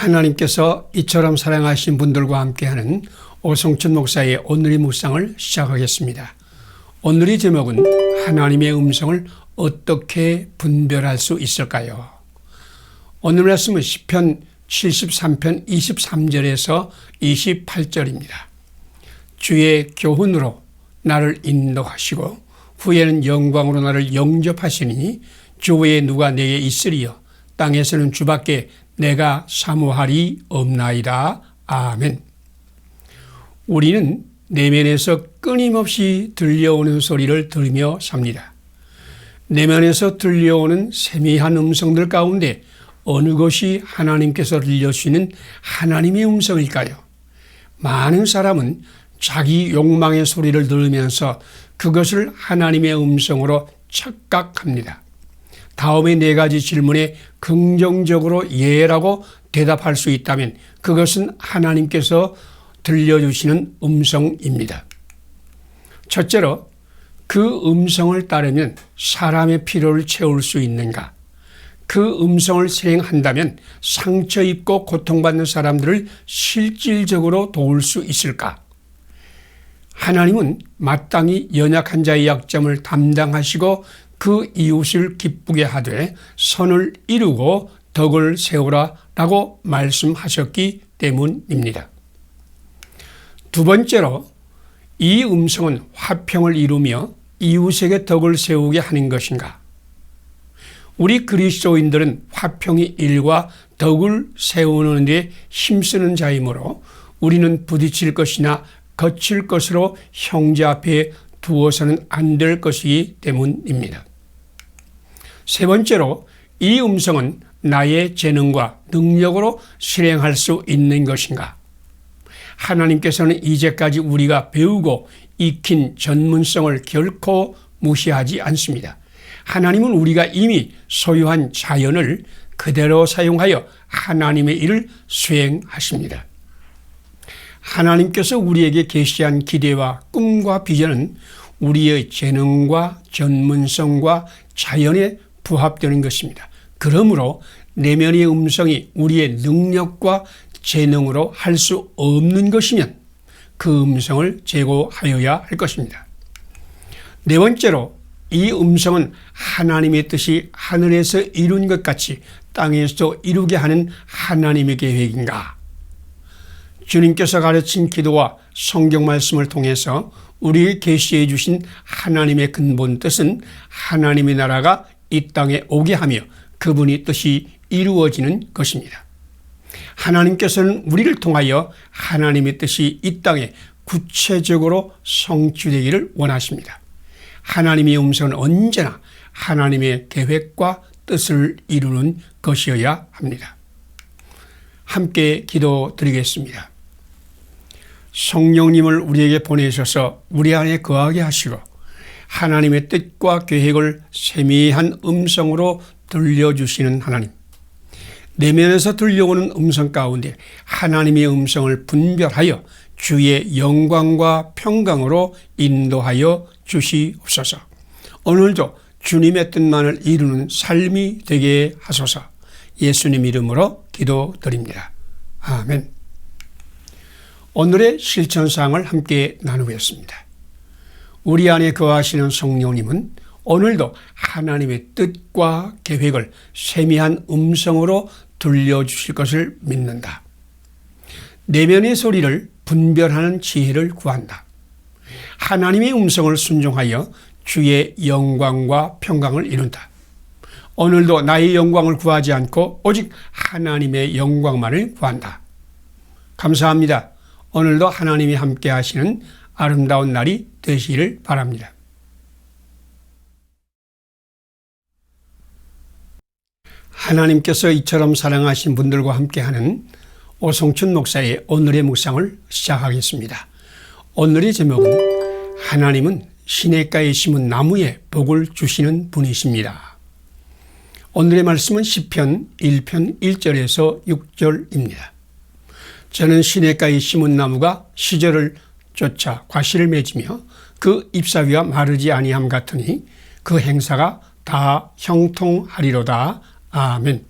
하나님께서 이처럼 사랑하신 분들과 함께하는 오성춘 목사의 오늘의 묵상을 시작하겠습니다. 오늘의 제목은 하나님의 음성을 어떻게 분별할 수 있을까요? 오늘 말씀은 10편 73편 23절에서 28절입니다. 주의 교훈으로 나를 인도하시고 후에는 영광으로 나를 영접하시니 주 외에 누가 내게 있으리요 땅에서는 주밖에 내가 사모하리 없나이다. 아멘. 우리는 내면에서 끊임없이 들려오는 소리를 들으며 삽니다. 내면에서 들려오는 세미한 음성들 가운데 어느 것이 하나님께서 들려주시는 하나님의 음성일까요? 많은 사람은 자기 욕망의 소리를 들으면서 그것을 하나님의 음성으로 착각합니다. 다음의 네 가지 질문에 긍정적으로 예라고 대답할 수 있다면 그것은 하나님께서 들려주시는 음성입니다. 첫째로 그 음성을 따르면 사람의 필요를 채울 수 있는가? 그 음성을 실행한다면 상처 입고 고통받는 사람들을 실질적으로 도울 수 있을까? 하나님은 마땅히 연약한 자의 약점을 담당하시고 그 이웃을 기쁘게 하되 선을 이루고 덕을 세우라 라고 말씀하셨기 때문입니다. 두 번째로 이 음성은 화평을 이루며 이웃에게 덕을 세우게 하는 것인가? 우리 그리스도인들은 화평의 일과 덕을 세우는 데 힘쓰는 자이므로 우리는 부딪힐 것이나 거칠 것으로 형제 앞에 두어서는 안 될 것이기 때문입니다. 세 번째로 이 음성은 나의 재능과 능력으로 실행할 수 있는 것인가? 하나님께서는 이제까지 우리가 배우고 익힌 전문성을 결코 무시하지 않습니다. 하나님은 우리가 이미 소유한 자연을 그대로 사용하여 하나님의 일을 수행하십니다. 하나님께서 우리에게 계시한 기대와 꿈과 비전은 우리의 재능과 전문성과 자연에 부합되는 것입니다. 그러므로 내면의 음성이 우리의 능력과 재능으로 할 수 없는 것이면 그 음성을 제고하여야 할 것입니다. 네 번째로 이 음성은 하나님의 뜻이 하늘에서 이룬 것 같이 땅에서 이루게 하는 하나님의 계획인가? 주님께서 가르친 기도와 성경 말씀을 통해서 우리에게 계시해 주신 하나님의 근본 뜻은 하나님의 나라가 이 땅에 오게 하며 그분이 뜻이 이루어지는 것입니다. 하나님께서는 우리를 통하여 하나님의 뜻이 이 땅에 구체적으로 성취되기를 원하십니다. 하나님의 음성은 언제나 하나님의 계획과 뜻을 이루는 것이어야 합니다. 함께 기도 드리겠습니다. 성령님을 우리에게 보내셔서 우리 안에 거하게 하시고 하나님의 뜻과 계획을 세미한 음성으로 들려주시는 하나님. 내면에서 들려오는 음성 가운데 하나님의 음성을 분별하여 주의 영광과 평강으로 인도하여 주시옵소서. 오늘도 주님의 뜻만을 이루는 삶이 되게 하소서. 예수님 이름으로 기도드립니다. 아멘. 오늘의 실천사항을 함께 나누겠습니다. 우리 안에 거하시는 성령님은 오늘도 하나님의 뜻과 계획을 세미한 음성으로 들려주실 것을 믿는다. 내면의 소리를 분별하는 지혜를 구한다. 하나님의 음성을 순종하여 주의 영광과 평강을 이룬다. 오늘도 나의 영광을 구하지 않고 오직 하나님의 영광만을 구한다. 감사합니다. 오늘도 하나님이 함께 하시는 아름다운 날이 되시기를 바랍니다. 하나님께서 이처럼 사랑하신 분들과 함께하는 오성춘 목사의 오늘의 묵상을 시작하겠습니다. 오늘의 제목은 하나님은 시냇가에 심은 나무에 복을 주시는 분이십니다. 오늘의 말씀은 10편 1편 1절에서 6절입니다. 저는 시냇가에 심은 나무가 시절을 쫓아 과실을 맺으며 그 잎사귀가 마르지 아니함 같으니 그 행사가 다 형통하리로다. 아멘.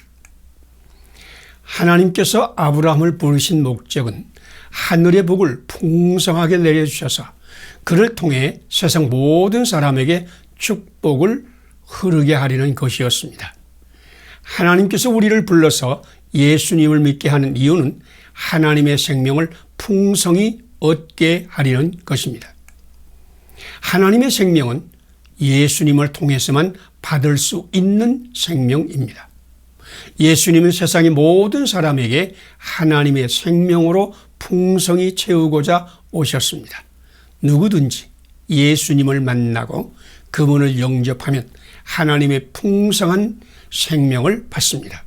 하나님께서 아브라함을 부르신 목적은 하늘의 복을 풍성하게 내려주셔서 그를 통해 세상 모든 사람에게 축복을 흐르게 하려는 것이었습니다. 하나님께서 우리를 불러서 예수님을 믿게 하는 이유는 하나님의 생명을 풍성히 얻게 하려는 것입니다. 하나님의 생명은 예수님을 통해서만 받을 수 있는 생명입니다. 예수님은 세상의 모든 사람에게 하나님의 생명으로 풍성히 채우고자 오셨습니다. 누구든지 예수님을 만나고 그분을 영접하면 하나님의 풍성한 생명을 받습니다.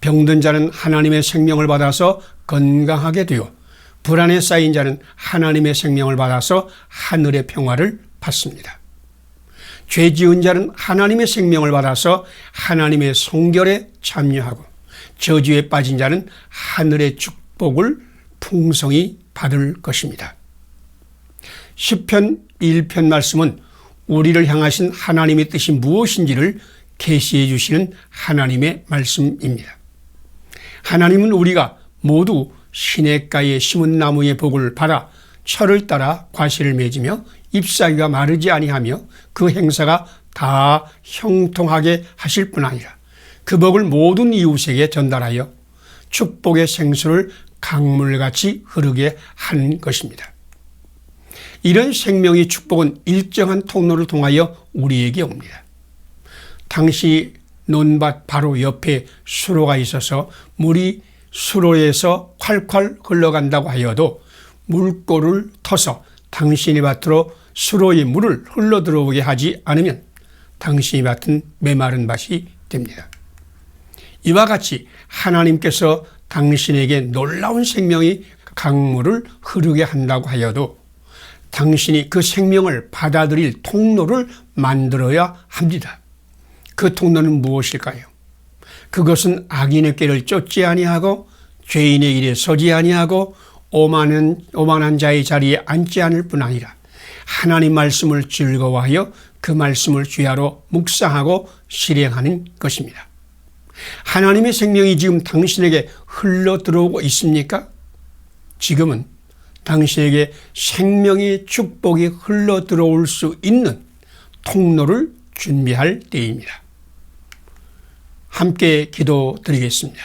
병든 자는 하나님의 생명을 받아서 건강하게 되어 불안에 쌓인 자는 하나님의 생명을 받아서 하늘의 평화를 받습니다. 죄 지은 자는 하나님의 생명을 받아서 하나님의 성결에 참여하고 저주에 빠진 자는 하늘의 축복을 풍성히 받을 것입니다. 10편 1편 말씀은 우리를 향하신 하나님의 뜻이 무엇인지를 계시해 주시는 하나님의 말씀입니다. 하나님은 우리가 모두 시냇가에 심은 나무의 복을 받아 철을 따라 과실을 맺으며 잎사귀가 마르지 아니하며 그 행사가 다 형통하게 하실 뿐 아니라 그 복을 모든 이웃에게 전달하여 축복의 생수를 강물같이 흐르게 한 것입니다. 이런 생명의 축복은 일정한 통로를 통하여 우리에게 옵니다. 당시 논밭 바로 옆에 수로가 있어서 물이 수로에서 콸콸 흘러간다고 하여도 물꼬를 터서 당신의 밭으로 수로의 물을 흘러 들어오게 하지 않으면 당신의 밭은 메마른 밭이 됩니다. 이와 같이 하나님께서 당신에게 놀라운 생명이 강물을 흐르게 한다고 하여도 당신이 그 생명을 받아들일 통로를 만들어야 합니다. 그 통로는 무엇일까요? 그것은 악인의 길을 쫓지 아니하고 죄인의 일에 서지 아니하고 오만한, 오만한 자의 자리에 앉지 않을 뿐 아니라 하나님 말씀을 즐거워하여 그 말씀을 주야로 묵상하고 실행하는 것입니다. 하나님의 생명이 지금 당신에게 흘러 들어오고 있습니까? 지금은 당신에게 생명의 축복이 흘러 들어올 수 있는 통로를 준비할 때입니다. 함께 기도 드리겠습니다.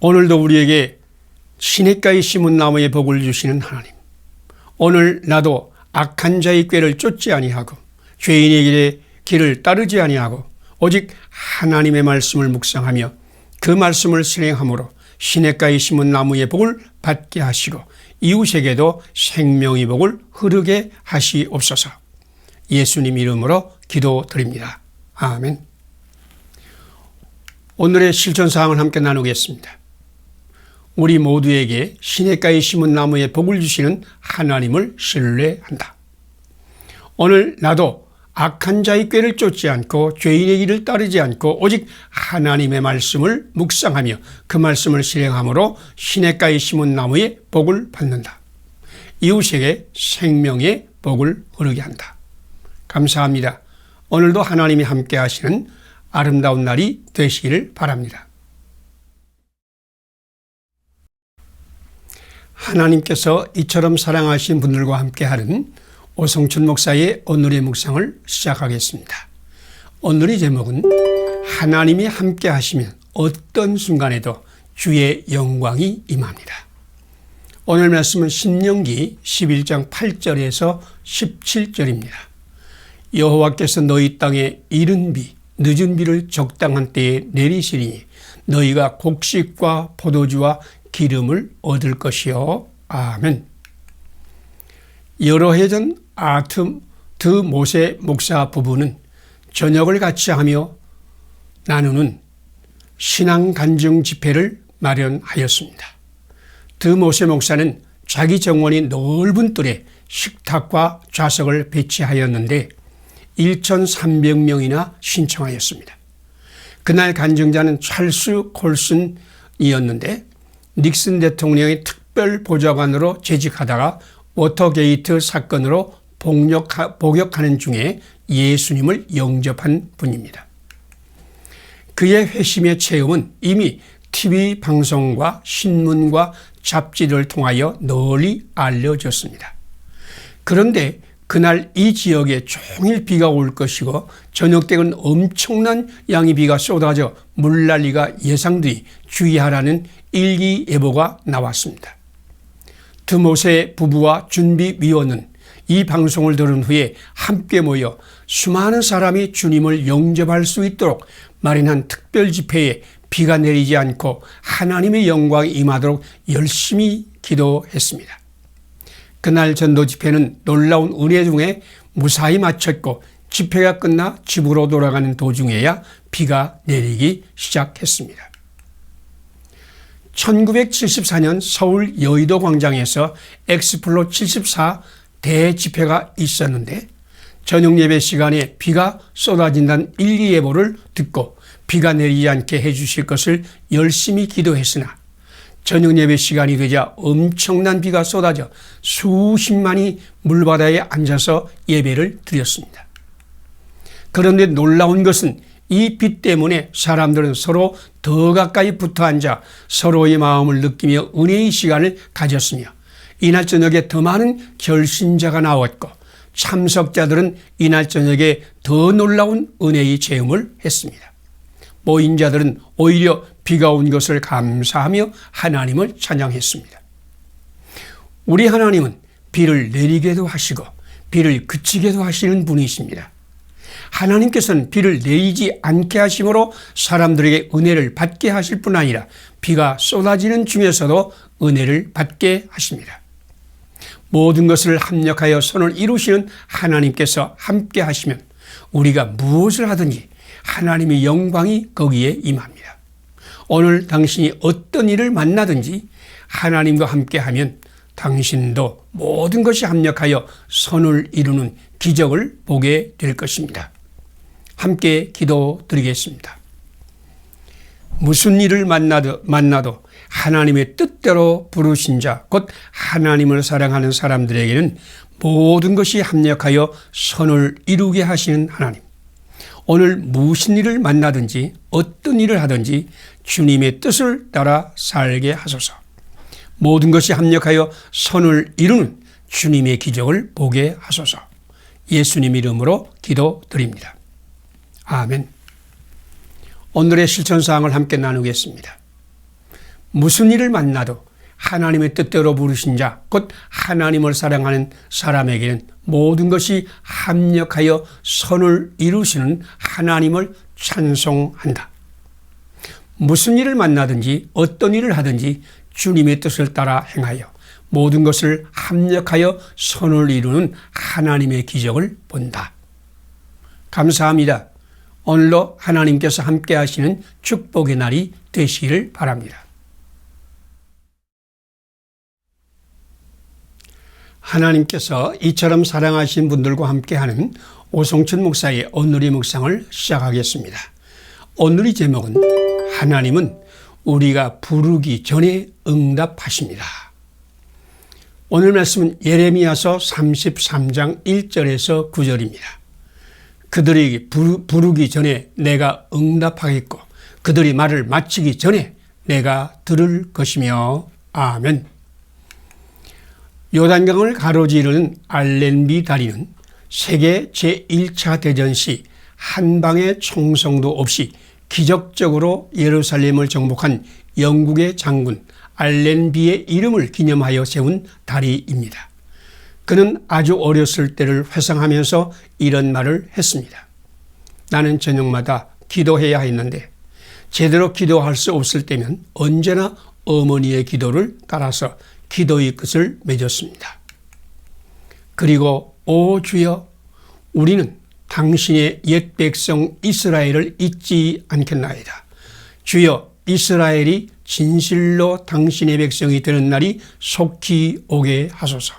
오늘도 우리에게 시냇가에 심은 나무의 복을 주시는 하나님. 오늘 나도 악한 자의 꾀를 쫓지 아니하고 죄인의 길에 길을 따르지 아니하고 오직 하나님의 말씀을 묵상하며 그 말씀을 실행함으로 시냇가에 심은 나무의 복을 받게 하시고 이웃에게도 생명의 복을 흐르게 하시옵소서. 예수님 이름으로 기도드립니다. 아멘. 오늘의 실천 사항을 함께 나누겠습니다. 우리 모두에게 시냇가에 심은 나무에 복을 주시는 하나님을 신뢰한다. 오늘 나도 악한 자의 꾀를 쫓지 않고 죄인의 길을 따르지 않고 오직 하나님의 말씀을 묵상하며 그 말씀을 실행함으로 시냇가에 심은 나무에 복을 받는다. 이웃에게 생명의 복을 흐르게 한다. 감사합니다. 오늘도 하나님이 함께 하시는 아름다운 날이 되시기를 바랍니다. 하나님께서 이처럼 사랑하신 분들과 함께하는 오성춘 목사의 오늘의 묵상을 시작하겠습니다. 오늘의 제목은 하나님이 함께 하시면 어떤 순간에도 주의 영광이 임합니다. 오늘 말씀은 신명기 11장 8절에서 17절입니다. 여호와께서 너희 땅에 이른 비, 늦은 비를 적당한 때에 내리시니 너희가 곡식과 포도주와 기름을 얻을 것이요. 아멘. 여러 해 전 아트 드 모세 목사 부부는 저녁을 같이 하며 나누는 신앙 간증 집회를 마련하였습니다. 드 모세 목사는 자기 정원이 넓은 뜰에 식탁과 좌석을 배치하였는데 1,300명이나 신청하였습니다. 그날 간증자는 찰스 콜슨이었는데 닉슨 대통령의 특별 보좌관으로 재직하다가 워터게이트 사건으로 복역하는 중에 예수님을 영접한 분입니다. 그의 회심의 체험은 이미 TV 방송과 신문과 잡지를 통하여 널리 알려졌습니다. 그런데 그날 이 지역에 종일 비가 올 것이고 저녁 때는 엄청난 양의 비가 쏟아져 물난리가 예상되니 주의하라는 일기예보가 나왔습니다. 드모세 부부와 준비위원은 이 방송을 들은 후에 함께 모여 수많은 사람이 주님을 영접할 수 있도록 마련한 특별 집회에 비가 내리지 않고 하나님의 영광이 임하도록 열심히 기도했습니다. 그날 전도 집회는 놀라운 은혜 중에 무사히 마쳤고 집회가 끝나 집으로 돌아가는 도중에야 비가 내리기 시작했습니다. 1974년 서울 여의도 광장에서 엑스플로 74 대집회가 있었는데 저녁 예배 시간에 비가 쏟아진다는 일기예보를 듣고 비가 내리지 않게 해주실 것을 열심히 기도했으나 저녁 예배 시간이 되자 엄청난 비가 쏟아져 수십만이 물바다에 앉아서 예배를 드렸습니다. 그런데 놀라운 것은 이 빛 때문에 사람들은 서로 더 가까이 붙어 앉아 서로의 마음을 느끼며 은혜의 시간을 가졌으며 이날 저녁에 더 많은 결신자가 나왔고 참석자들은 이날 저녁에 더 놀라운 은혜의 체험을 했습니다. 모인 자들은 오히려 비가 온 것을 감사하며 하나님을 찬양했습니다. 우리 하나님은 비를 내리게도 하시고 비를 그치게도 하시는 분이십니다. 하나님께서는 비를 내리지 않게 하심으로 사람들에게 은혜를 받게 하실 뿐 아니라 비가 쏟아지는 중에서도 은혜를 받게 하십니다. 모든 것을 합력하여 선을 이루시는 하나님께서 함께 하시면 우리가 무엇을 하든지 하나님의 영광이 거기에 임합니다. 오늘 당신이 어떤 일을 만나든지 하나님과 함께 하면 당신도 모든 것이 합력하여 선을 이루는 기적을 보게 될 것입니다. 함께 기도 드리겠습니다. 무슨 일을 만나도, 만나도 하나님의 뜻대로 부르신 자, 곧 하나님을 사랑하는 사람들에게는 모든 것이 합력하여 선을 이루게 하시는 하나님. 오늘 무슨 일을 만나든지 어떤 일을 하든지 주님의 뜻을 따라 살게 하소서. 모든 것이 합력하여 선을 이루는 주님의 기적을 보게 하소서. 예수님 이름으로 기도드립니다. 아멘. 오늘의 실천 사항을 함께 나누겠습니다. 무슨 일을 만나도 하나님의 뜻대로 부르신 자, 곧 하나님을 사랑하는 사람에게는 모든 것이 합력하여 선을 이루시는 하나님을 찬송한다. 무슨 일을 만나든지 어떤 일을 하든지 주님의 뜻을 따라 행하여 모든 것을 합력하여 선을 이루는 하나님의 기적을 본다. 감사합니다. 오늘로 하나님께서 함께 하시는 축복의 날이 되시기를 바랍니다. 하나님께서 이처럼 사랑하신 분들과 함께하는 오성춘 목사의 오늘의 묵상을 시작하겠습니다. 오늘의 제목은 하나님은 우리가 부르기 전에 응답하십니다. 오늘 말씀은 예레미야서 33장 1절에서 9절입니다. 그들이 부르기 전에 내가 응답하겠고 그들이 말을 마치기 전에 내가 들을 것이며 아멘. 요단강을 가로지르는 알렌비 다리는 세계 제1차 대전 시 한 방의 총성도 없이 기적적으로 예루살렘을 정복한 영국의 장군 알렌비의 이름을 기념하여 세운 다리입니다. 그는 아주 어렸을 때를 회상하면서 이런 말을 했습니다. 나는 저녁마다 기도해야 했는데 제대로 기도할 수 없을 때면 언제나 어머니의 기도를 따라서 기도의 끝을 맺었습니다. 그리고 오 주여 우리는 당신의 옛 백성 이스라엘을 잊지 않겠나이다. 주여 이스라엘이 진실로 당신의 백성이 되는 날이 속히 오게 하소서.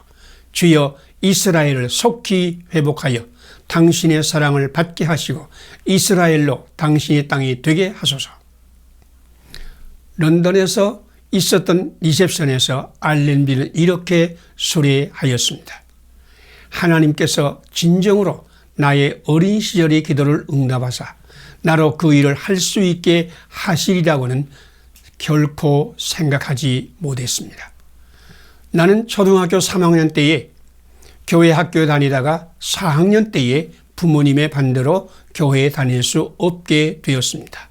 주여 이스라엘을 속히 회복하여 당신의 사랑을 받게 하시고 이스라엘로 당신의 땅이 되게 하소서. 런던에서 있었던 리셉션에서 알렌비는 이렇게 소리하였습니다. 하나님께서 진정으로 나의 어린 시절의 기도를 응답하사 나로 그 일을 할 수 있게 하시리라고는 결코 생각하지 못했습니다. 나는 초등학교 3학년 때에 교회 학교에 다니다가 4학년 때에 부모님의 반대로 교회에 다닐 수 없게 되었습니다.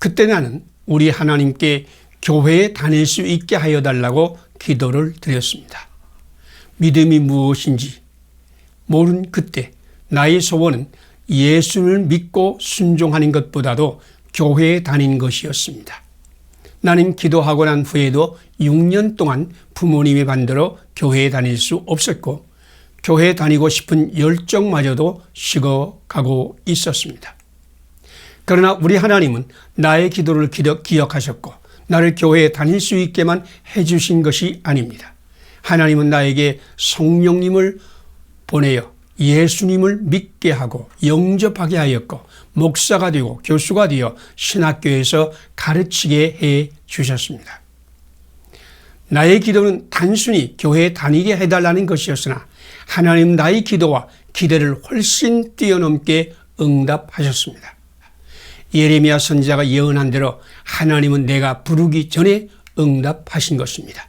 그때 나는 우리 하나님께 교회에 다닐 수 있게 하여 달라고 기도를 드렸습니다. 믿음이 무엇인지 모른 그때 나의 소원은 예수를 믿고 순종하는 것보다도 교회에 다닌 것이었습니다. 나는 기도하고 난 후에도 6년 동안 부모님의 반대로 교회에 다닐 수 없었고 교회에 다니고 싶은 열정마저도 식어가고 있었습니다. 그러나 우리 하나님은 나의 기도를 기억하셨고 나를 교회에 다닐 수 있게만 해주신 것이 아닙니다. 하나님은 나에게 성령님을 보내어 예수님을 믿게 하고 영접하게 하였고 목사가 되고 교수가 되어 신학교에서 가르치게 해 주셨습니다. 나의 기도는 단순히 교회에 다니게 해달라는 것이었으나 하나님 나의 기도와 기대를 훨씬 뛰어넘게 응답하셨습니다. 예레미야 선지자가 예언한 대로 하나님은 내가 부르기 전에 응답하신 것입니다.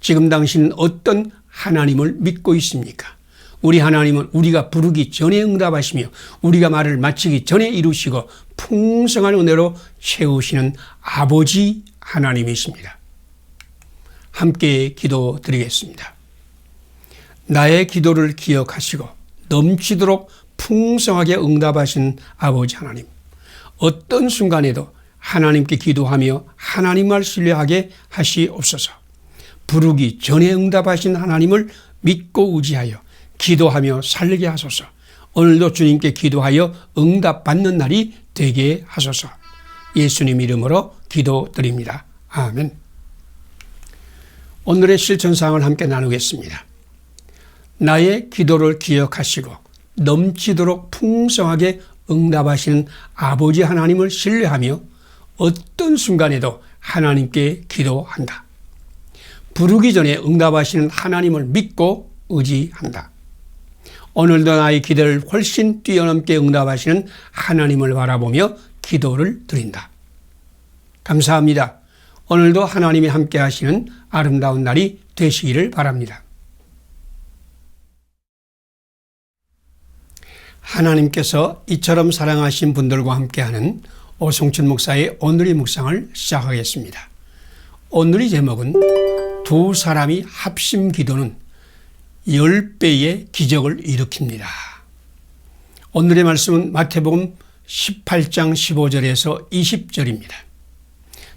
지금 당신은 어떤 하나님을 믿고 있습니까? 우리 하나님은 우리가 부르기 전에 응답하시며 우리가 말을 마치기 전에 이루시고 풍성한 은혜로 채우시는 아버지 하나님이십니다. 함께 기도 드리겠습니다. 나의 기도를 기억하시고 넘치도록 풍성하게 응답하신 아버지 하나님. 어떤 순간에도 하나님께 기도하며 하나님을 신뢰하게 하시옵소서. 부르기 전에 응답하신 하나님을 믿고 의지하여 기도하며 살게 하소서. 오늘도 주님께 기도하여 응답받는 날이 되게 하소서. 예수님 이름으로 기도드립니다. 아멘. 오늘의 실천상을 함께 나누겠습니다. 나의 기도를 기억하시고 넘치도록 풍성하게 응답하시는 아버지 하나님을 신뢰하며 어떤 순간에도 하나님께 기도한다. 부르기 전에 응답하시는 하나님을 믿고 의지한다. 오늘도 나의 기대를 훨씬 뛰어넘게 응답하시는 하나님을 바라보며 기도를 드린다. 감사합니다. 오늘도 하나님이 함께 하시는 아름다운 날이 되시기를 바랍니다. 하나님께서 이처럼 사랑하신 분들과 함께하는 오송춘 목사의 오늘의 묵상을 시작하겠습니다. 오늘의 제목은 두 사람이 합심 기도는 10배의 기적을 일으킵니다. 오늘의 말씀은 마태복음 18장 15절에서 20절입니다.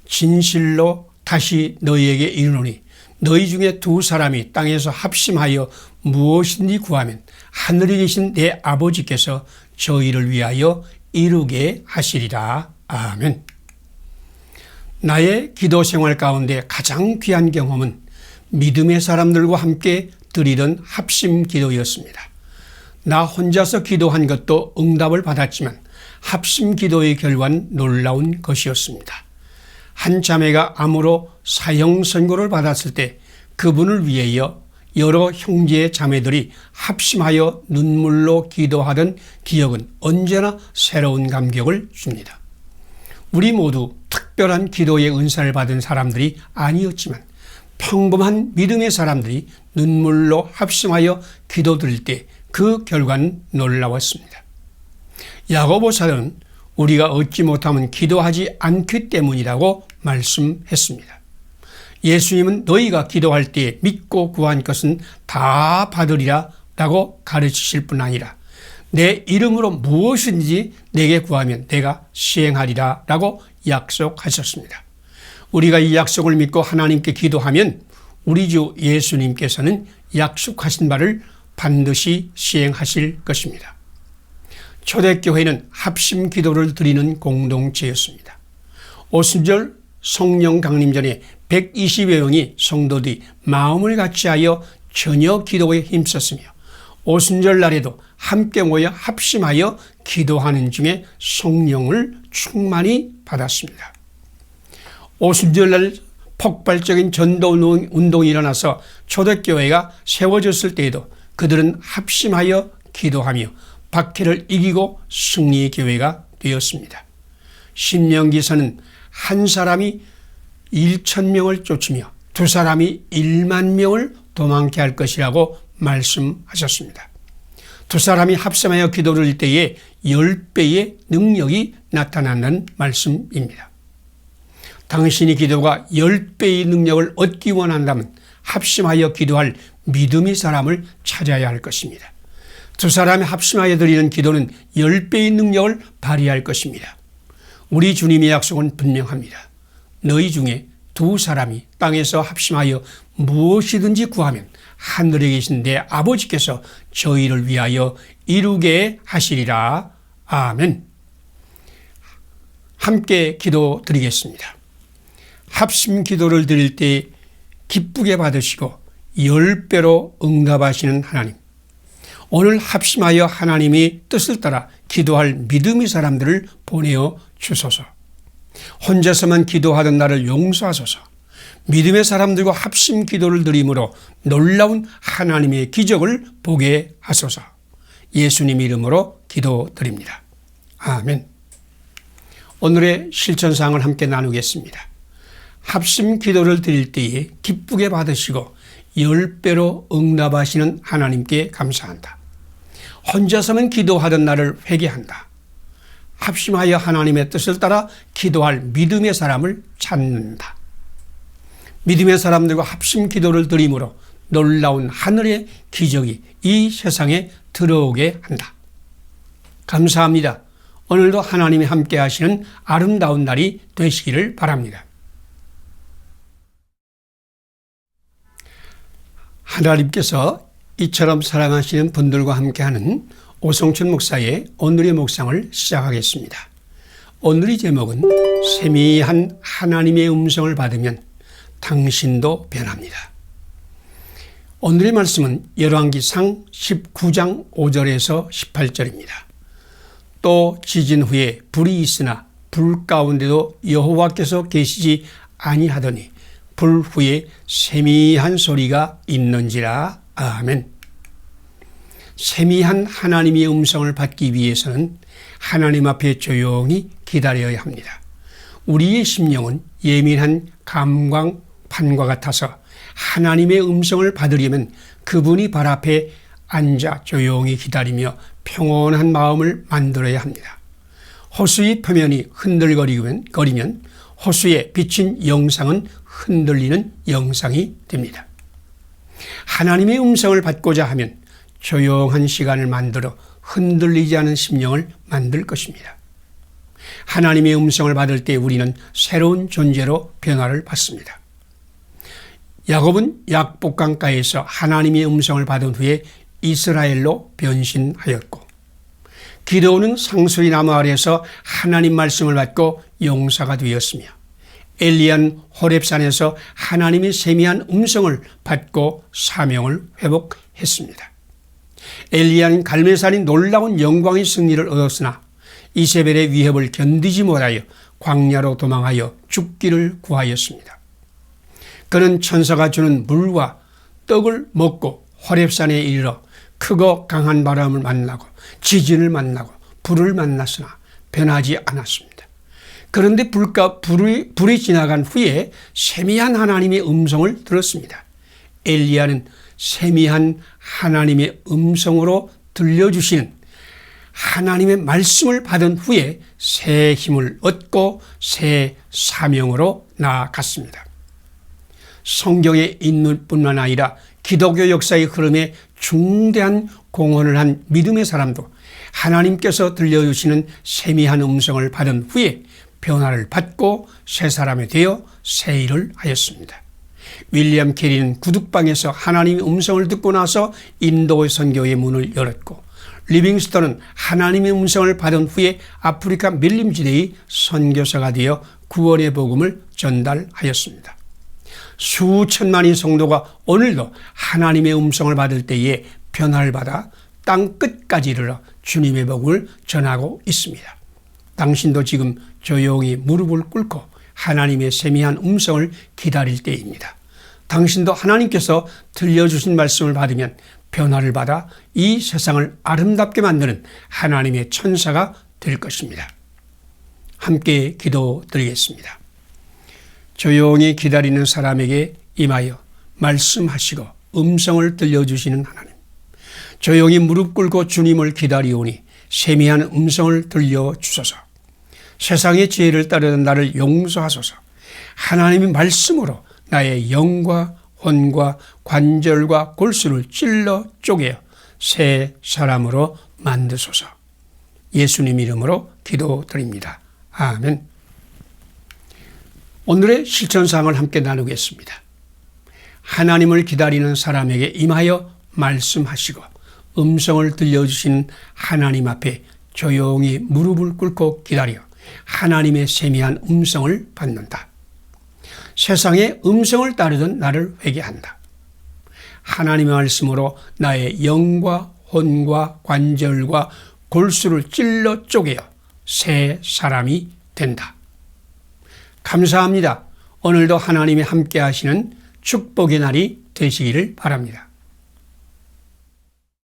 진실로 다시 너희에게 이르노니 너희 중에 두 사람이 땅에서 합심하여 무엇이든지 구하면 하늘에 계신 내 아버지께서 저희를 위하여 이루게 하시리라. 아멘. 나의 기도 생활 가운데 가장 귀한 경험은 믿음의 사람들과 함께 드리던 합심 기도였습니다. 나 혼자서 기도한 것도 응답을 받았지만 합심 기도의 결과는 놀라운 것이었습니다. 한 자매가 암으로 사형 선고를 받았을 때 그분을 위하여 여러 형제 자매들이 합심하여 눈물로 기도하던 기억은 언제나 새로운 감격을 줍니다. 우리 모두 특별한 기도의 은사를 받은 사람들이 아니었지만 평범한 믿음의 사람들이 눈물로 합심하여 기도 드릴 때 그 결과는 놀라웠습니다. 야고보사는 우리가 얻지 못하면 기도하지 않기 때문이라고 말씀했습니다. 예수님은 너희가 기도할 때 믿고 구한 것은 다 받으리라 라고 가르치실 뿐 아니라 내 이름으로 무엇인지 내게 구하면 내가 시행하리라 라고 약속하셨습니다. 우리가 이 약속을 믿고 하나님께 기도하면 우리 주 예수님께서는 약속하신 바를 반드시 시행하실 것입니다. 초대교회는 합심 기도를 드리는 공동체였습니다. 오순절 성령 강림 전에 120여 명이 성도들이 마음을 같이하여 저녁 기도에 힘썼으며 오순절 날에도 함께 모여 합심하여 기도하는 중에 성령을 충만히 받았습니다. 오순절 날 폭발적인 전도 운동이 일어나서 초대교회가 세워졌을 때에도 그들은 합심하여 기도하며 박해를 이기고 승리의 교회가 기록되었습니다. 신명기서는 한 사람이 1천 명을 쫓으며 두 사람이 1만 명을 도망케 할 것이라고 말씀하셨습니다. 두 사람이 합심하여 기도를 할 때에 10배의 능력이 나타나는 말씀입니다. 당신이 기도가 10배의 능력을 얻기 원한다면 합심하여 기도할 믿음의 사람을 찾아야 할 것입니다. 두 사람이 합심하여 드리는 기도는 10배의 능력을 발휘할 것입니다. 우리 주님의 약속은 분명합니다. 너희 중에 두 사람이 땅에서 합심하여 무엇이든지 구하면 하늘에 계신 내 아버지께서 저희를 위하여 이루게 하시리라. 아멘. 함께 기도 드리겠습니다. 합심 기도를 드릴 때 기쁘게 받으시고 열 배로 응답하시는 하나님. 오늘 합심하여 하나님의 뜻을 따라 기도할 믿음의 사람들을 보내어 주소서. 혼자서만 기도하던 나를 용서하소서. 믿음의 사람들과 합심 기도를 드림으로 놀라운 하나님의 기적을 보게 하소서. 예수님 이름으로 기도드립니다. 아멘. 오늘의 실천사항을 함께 나누겠습니다. 합심 기도를 드릴 때에 기쁘게 받으시고 열 배로 응답하시는 하나님께 감사한다. 혼자서는 기도하던 나를 회개한다. 합심하여 하나님의 뜻을 따라 기도할 믿음의 사람을 찾는다. 믿음의 사람들과 합심 기도를 드림으로 놀라운 하늘의 기적이 이 세상에 들어오게 한다. 감사합니다. 오늘도 하나님이 함께 하시는 아름다운 날이 되시기를 바랍니다. 하나님께서 이처럼 사랑하시는 분들과 함께하는 오성춘 목사의 오늘의 묵상을 시작하겠습니다. 오늘의 제목은 세미한 하나님의 음성을 받으면 당신도 변합니다. 오늘의 말씀은 열왕기상 19장 5절에서 18절입니다. 또 지진 후에 불이 있으나 불 가운데도 여호와께서 계시지 아니하더니 불 후에 세미한 소리가 있는지라 아멘. 세미한 하나님의 음성을 받기 위해서는 하나님 앞에 조용히 기다려야 합니다. 우리의 심령은 예민한 감광판과 같아서 하나님의 음성을 받으려면 그분이 발 앞에 앉아 조용히 기다리며 평온한 마음을 만들어야 합니다. 호수의 표면이 흔들거리면 거리면 호수에 비친 영상은 흔들리는 영상이 됩니다. 하나님의 음성을 받고자 하면 조용한 시간을 만들어 흔들리지 않은 심령을 만들 것입니다. 하나님의 음성을 받을 때 우리는 새로운 존재로 변화를 받습니다. 야곱은 약복강가에서 하나님의 음성을 받은 후에 이스라엘로 변신하였고 기도는 상수리 나무 아래에서 하나님 말씀을 받고 용사가 되었으며 엘리안 호렙산에서 하나님의 세미한 음성을 받고 사명을 회복했습니다. 엘리야는 갈멜산이 놀라운 영광의 승리를 얻었으나 이세벨의 위협을 견디지 못하여 광야로 도망하여 죽기를 구하였습니다. 그는 천사가 주는 물과 떡을 먹고 호렙산에 이르러 크고 강한 바람을 만나고 지진을 만나고 불을 만났으나 변하지 않았습니다. 그런데 불과 불이, 불이 지나간 후에 세미한 하나님의 음성을 들었습니다. 엘리야는 세미한 하나님의 음성으로 들려주시는 하나님의 말씀을 받은 후에 새 힘을 얻고 새 사명으로 나아갔습니다. 성경에 있는 뿐만 아니라 기독교 역사의 흐름에 중대한 공헌을 한 믿음의 사람도 하나님께서 들려주시는 세미한 음성을 받은 후에 변화를 받고 새 사람이 되어 새 일을 하였습니다. 윌리엄 캐리는 구둑방에서 하나님의 음성을 듣고 나서 인도의 선교의 문을 열었고 리빙스턴은 하나님의 음성을 받은 후에 아프리카 밀림지대의 선교사가 되어 구원의 복음을 전달하였습니다. 수천만의 성도가 오늘도 하나님의 음성을 받을 때에 변화를 받아 땅 끝까지 이르러 주님의 복을 전하고 있습니다. 당신도 지금 조용히 무릎을 꿇고 하나님의 세미한 음성을 기다릴 때입니다. 당신도 하나님께서 들려주신 말씀을 받으면 변화를 받아 이 세상을 아름답게 만드는 하나님의 천사가 될 것입니다. 함께 기도드리겠습니다. 조용히 기다리는 사람에게 임하여 말씀하시고 음성을 들려주시는 하나님. 조용히 무릎 꿇고 주님을 기다리오니 세미한 음성을 들려주소서. 세상의 지혜를 따르는 나를 용서하소서. 하나님의 말씀으로 나의 영과 혼과 관절과 골수를 찔러 쪼개어 새 사람으로 만드소서. 예수님 이름으로 기도드립니다. 아멘. 오늘의 실천사항을 함께 나누겠습니다. 하나님을 기다리는 사람에게 임하여 말씀하시고 음성을 들려주신 하나님 앞에 조용히 무릎을 꿇고 기다려 하나님의 세미한 음성을 받는다. 세상의 음성을 따르던 나를 회개한다. 하나님의 말씀으로 나의 영과 혼과 관절과 골수를 찔러 쪼개어 새 사람이 된다. 감사합니다. 오늘도 하나님이 함께 하시는 축복의 날이 되시기를 바랍니다.